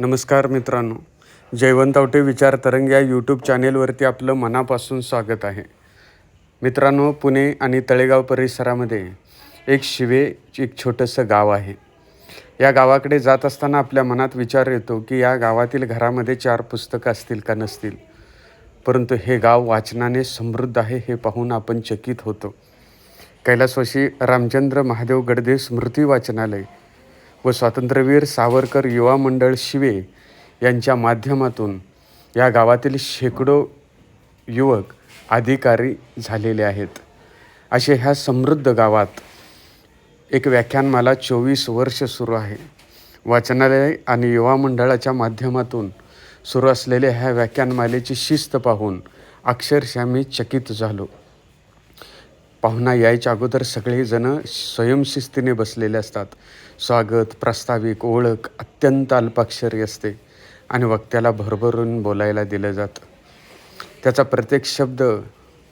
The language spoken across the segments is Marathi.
नमस्कार मित्रांनो जयवंतावटे विचार तरंग या यूट्यूब चॅनेलवरती आपलं मनापासून स्वागत आहे. मित्रांनो पुणे आणि तळेगाव परिसरामध्ये एक शिवे एक छोटंसं गाव आहे. या गावाकडे जात असताना आपल्या मनात विचार येतो की या गावातील घरामध्ये चार पुस्तकं असतील का नसतील? परंतु हे गाव वाचनाने समृद्ध आहे हे पाहून आपण चकित होतो. कैलासवाशी रामचंद्र महादेव गडदे स्मृती वाचनालय व स्वातंत्र्यवीर सावरकर युवा मंडळ शिवे यांच्या माध्यमातून या गावातील शेकडो युवक अधिकारी झालेले आहेत. असे ह्या समृद्ध गावात एक व्याख्यानमाला चोवीस वर्ष सुरू आहे. वाचनालय आणि युवा मंडळाच्या माध्यमातून सुरू असलेल्या ह्या व्याख्यानमालेची शिस्त पाहून अक्षरशः मी चकित झालो. पाहुणा यायच्या अगोदर सगळेजणं स्वयंशिस्तीने बसलेले असतात. स्वागत प्रास्ताविक ओळख अत्यंत अल्पाक्षरी असते आणि वक्त्याला भरभरून बोलायला दिलं जातं. त्याचा प्रत्येक शब्द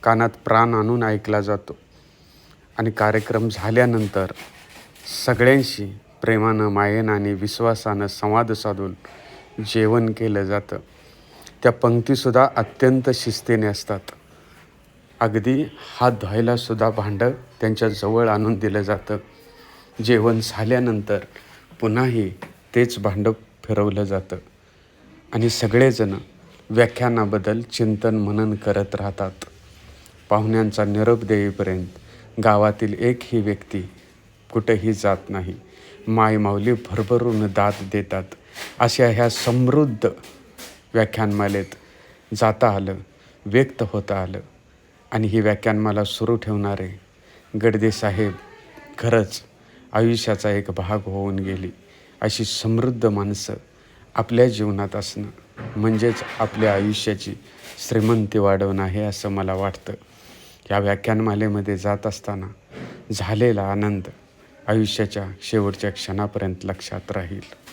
कानात प्राण आणून ऐकला जातो. आणि कार्यक्रम झाल्यानंतर सगळ्यांशी प्रेमानं मायेनं आणि विश्वासानं संवाद साधून जेवण केलं जातं. त्या पंक्तीसुद्धा अत्यंत शिस्तीने असतात. अगदी हात धुवायलासुद्धा भांडं त्यांच्या जवळ आणून दिलं जातं. जेवण झाल्यानंतर पुन्हाही तेच भांडं फिरवलं जातं. आणि सगळेजण व्याख्यानाबद्दल चिंतन मनन करत राहतात. पाहुण्यांचा निरोप देईपर्यंत गावातील एकही व्यक्ती कुठेही जात नाही. मायमाऊली भरभरून दाद देतात. अशा ह्या समृद्ध व्याख्यानमालेत जाता आलं व्यक्त होता आलं. आणि ही व्याख्यानमाला सुरू ठेवणारे गडदे साहेब खरंच आयुष्याचा एक भाग होऊन गेली. अशी समृद्ध माणसं आपल्या जीवनात असणं म्हणजेच आपल्या आयुष्याची श्रीमंती वाढवणं आहे असं मला वाटतं. या व्याख्यानमालेमध्ये जात असताना झालेला आनंद आयुष्याच्या शेवटच्या क्षणापर्यंत लक्षात राहील.